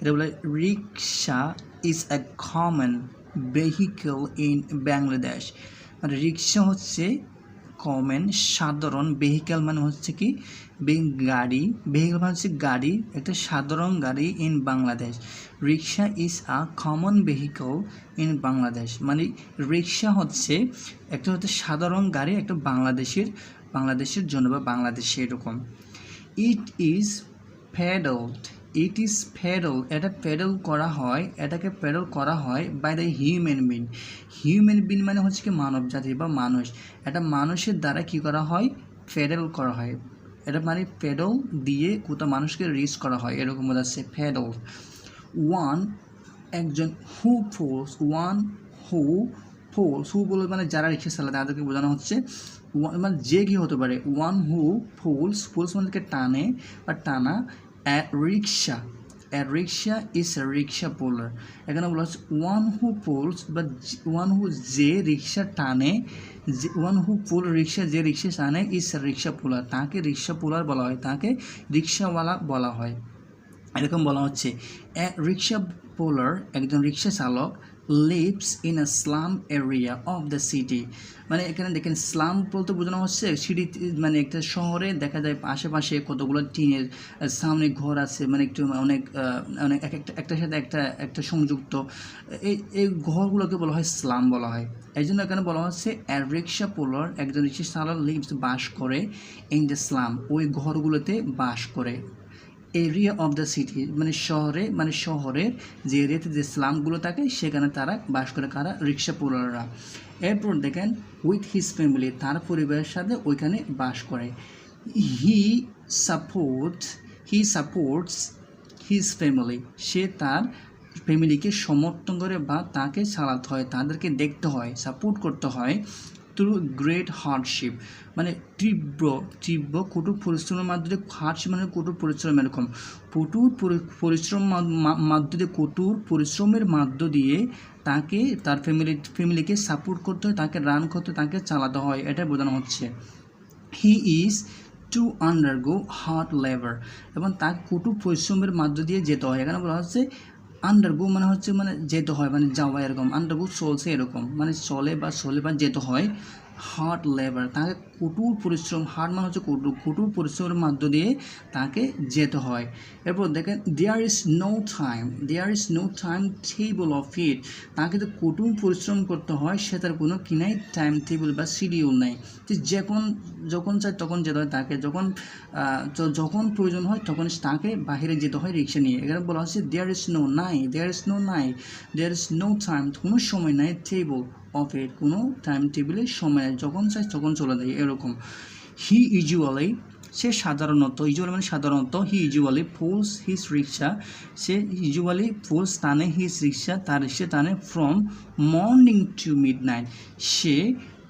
এটা বলে rickshaw is a common vehicle in Bangladesh মানে রিক্সা হচ্ছে কমন সাধারণ ভেহিক্যাল মানে হচ্ছে কি? গাড়ি ভেহিক্যাল মানে হচ্ছে গাড়ি, একটা সাধারণ গাড়ি in Bangladesh rickshaw is a common vehicle in Bangladesh মানে রিক্সা হচ্ছে একটা হচ্ছে সাধারণ গাড়ি, একটা বাংলাদেশের বাংলাদেশের জন্য বা বাংলাদেশে এরকম। It is paddled it is paddle এটা প্যাডল করা হয়, এটাকে প্যাডল করা হয় by the human being human being মানে হচ্ছে কি মানব জাতি বা মানুষ। এটা মানুষের দ্বারা কি করা হয়? প্যাডল করা হয়। এটা মানে প্যাডল দিয়ে কোথাও মানুষকে রিচ করা হয়। এরকম বোঝাচ্ছে প্যাডল ওয়ান একজন who force one who force who বলে মানে যারা রিক্সা চালায় তাদেরকে বোঝানো হচ্ছে মানে যে কি হতে পারে? ওয়ান হু ফুলস ফুলস মানে টানে বা টানা। At rickshaw at rickshaw is a rickshaw puller এখানে বলা হচ্ছে ওয়ান হু পোলস বা ওয়ান হু যে রিক্সা টানে, যে ওয়ান হু পুল রিক্সা যে রিক্সা টানে ইজ রিক্সা পোলার তাকে রিক্সা পোলার বলা হয়, তাকে রিক্সাওয়ালা বলা হয়। এরকম বলা হচ্ছে রিক্সা পোলার একজন রিক্সা চালক lives in a slum area of the city মানে এখানে দেখেন স্লাম বলতে বোঝানো হচ্ছে সিটি মানে একটা শহরে দেখা যায় আশেপাশে কতগুলো টিনের সামনে ঘর আছে মানে একটু অনেক অনেক এক একটা, একটার সাথে একটা একটা সংযুক্ত। এই এই ঘরগুলোকে বলা হয় স্লাম বলা হয়। এই জন্য এখানে বলা হচ্ছে রিক্সা পোলার একজন রিক্সা চালক লিভস বাস করে ইন দ্য স্লাম ওই ঘরগুলোতে বাস করে। এরিয়া অফ দ্য সিটি মানে শহরে মানে শহরের যে এরিয়াতে যে স্লামগুলো থাকে, সেখানে তারা বাস করে কারা? রিক্সা পোলাররা। এরপর দেখেন উইথ হিজ ফ্যামিলি তার পরিবারের সাথে ওইখানে বাস করে। He support he supports his family সে তার ফ্যামিলিকে সমর্থন করে বা তাকে চালাতে হয়, তাদেরকে দেখতে হয় সাপোর্ট করতে হয়। থ্রু গ্রেট হার্ডশিপ মানে তীব্র তীব্র, কঠোর পরিশ্রমের মাধ্যমে হার্ডশিপ মানে কঠোর পরিশ্রম এরকম কঠোর পরিশ্রম মাধ্য দিয়ে কঠোর পরিশ্রমের মাধ্য দিয়ে তাকে, তার ফ্যামিলি ফ্যামিলিকে সাপোর্ট করতে হয়, তাকে রান করতে তাকে চালাতে হয় এটা বোঝানো হচ্ছে। He is to undergo hard labour এবং তাকে কঠোর পরিশ্রমের মাধ্য দিয়ে যেতে হয়। এখানে বলা হচ্ছে আন্ডারগো মানে হচ্ছে মানে যেতে হয় মানে যাওয়া এরকম। আন্ডারগো চলছে এরকম। মানে চলে বা চলে বা যেতে হয় হার্ড লেবার তাকে কঠোর পরিশ্রম হার্ড মানে হচ্ছে কঠোর কঠোর পরিশ্রমের মধ্য দিয়ে তাকে যেতে হয়। এরপর দেখেন there is no time there is no time table of it তাকে তো কঠোর পরিশ্রম করতে হয় সেটার কোনো কি নাই টাইম টেবল বা শিডিউল নাই। যে যখন যখন চায় তখন যেতে হয় তাকে, যখন যখন প্রয়োজন হয় তখন তাকে বাইরে যেতে হয় রিক্সা নিয়ে। এখানে বলা হচ্ছে দেয়ার ইজ নো নাই দেয়ার ইজ নো নাই দেয়ার ইজ নো টাইম কোনো সময় নাই টেবল অফ ইট কোনো টাইম টেবিলে সময় যখন চাই তখন চলে যায় এরকম। হি ইউজুয়ালি সে সাধারণত ইউজুয়ালি মানে সাধারণত he usually pulls his rickshaw say usually pulls টানে হিস রিক্সা তার রিক্সা টানে from morning to midnight সে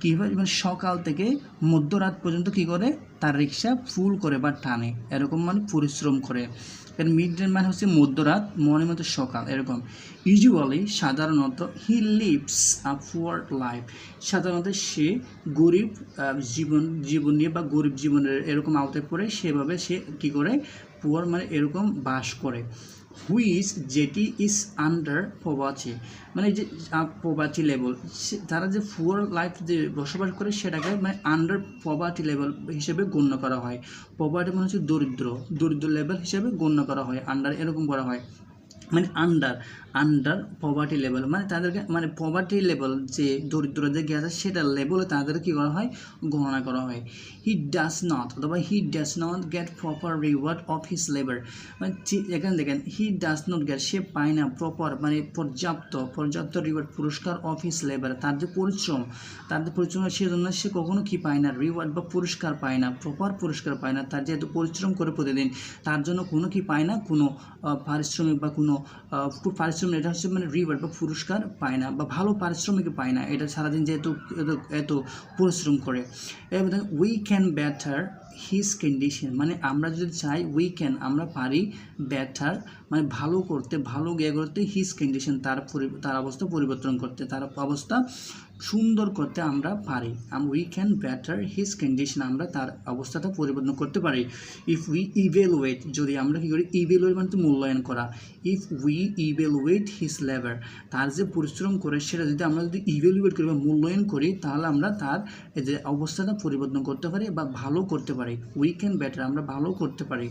কীভাবে মানে সকাল থেকে মধ্যরাত পর্যন্ত কী করে? তার রিক্সা ফুল করে বা টানে। এরকম মানে পরিশ্রম করে। কারণ মিড ডে মানে হচ্ছে মধ্যরাত মর্নিং মতো সকাল, এরকম। ইউজুয়ালি সাধারণত he lives a poor life সাধারণত সে গরিব জীবন জীবন নিয়ে বা গরিব জীবনের এরকম আওতায় পড়ে। সেভাবে সে কী করে? পুয়ার মানে এরকম বাস করে। হুইচ যেটি ইজ আন্ডার পভার্টি মানে যে পভার্টি লেভেল তারা যে ফুয়ার লাইফ যে বসবাস করে সেটাকে মানে আন্ডার পভার্টি লেভেল হিসেবে গণ্য করা হয়। প্রবাটি মানে হচ্ছে দরিদ্র দরিদ্র লেভেল হিসেবে গণ্য করা হয় আন্ডার এরকম করা হয়। মানে আন্ডার আন্ডার পভার্টি লেভেল মানে তাদেরকে মানে পভার্টি লেভেল যে দরিদ্র যে গ্যাস আছে, সেটা লেভেলে তাদের কী করা হয়? গণনা করা হয়। হি ডাজ নট অথবা he does not get proper reward of his labour মানে এখানে দেখেন হি ডাজ নট গেট সে পায় না প্রপার মানে পর্যাপ্ত পর্যাপ্ত রিওয়ার্ড পুরস্কার অফ হিস লেবার তার যে পরিশ্রম, তার যে পরিশ্রম সেজন্য সে কখনো কি পায় না রিওয়ার্ড বা পুরস্কার পায় না প্রপার পুরস্কার পায় না, তার যেহেতু পরিশ্রম করে প্রতিদিন, তার জন্য কোনো কি পায় না, কোনো পারিশ্রমিক বা কোনো পারিশ্রমিক, এটা হচ্ছে মানে রিওয়ার্ড বা পুরস্কার পায় না বা ভালো পারিশ্রমিক পায় না। এটা সারাদিন যেহেতু, এত- পরিশ্রম করে। এবং we can better his condition মানে আমরা যদি চাই উই ক্যান আমরা পারি বেটার মানে ভালো করতে, ভালো গে করতে হিজ কন্ডিশন তার তার অবস্থা পরিবর্তন করতে, তার অবস্থা সুন্দর করতে আমরা পারি। We can better his condition আমরা তার অবস্থাটা পরিবর্তন করতে পারি। ইফ উই ইভ্যালুয়েট যদি আমরা কী করি ইভ্যালুয়েট মানে মূল্যায়ন করা। If we evaluate his labour তার যে পরিশ্রম করে, সেটা যদি আমরা যদি ইভ্যালুয়েট করি বা মূল্যায়ন করি, তাহলে আমরা তার যে অবস্থাটা পরিবর্তন করতে পারি বা ভালো করতে পারি। উই ক্যান বেটার আমরা ভালো করতে পারি।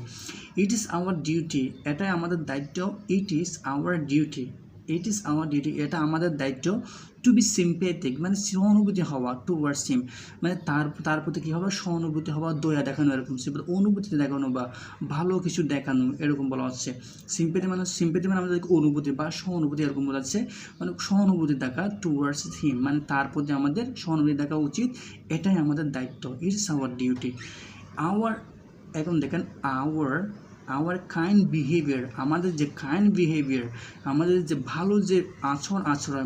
ইট ইজ আওয়ার ডিউটি এটাই আমাদের দায়িত্ব it is our duty it is our duty এটা আমাদের দায়িত্ব টু বি সিম্পেথিক মানে সহানুভূতি হওয়া টু ওয়ার্ডস হিম মানে তার তার প্রতি কী হবে? সহানুভূতি হওয়া, দয়া দেখানো এরকম সিম্পল অনুভূতি দেখানো বা ভালো কিছু দেখানো এরকম বলা হচ্ছে। সিম্পেথি মানে সিম্পেথি মানে আমাদের অনুভূতি বা সহানুভূতি এরকম বলা হচ্ছে। মানে সহানুভূতি দেখা টু ওয়ার্ডস হিম মানে তার প্রতি আমাদের সহানুভূতি দেখা উচিত, এটাই আমাদের দায়িত্ব it is our duty our এখন দেখেন আওয়ার আওয়ার কাইন্ড বিহেভিয়ার আমাদের যে কাইন্ড বিহেভিয়ার আমাদের যে ভালো যে আচরণ আচরণ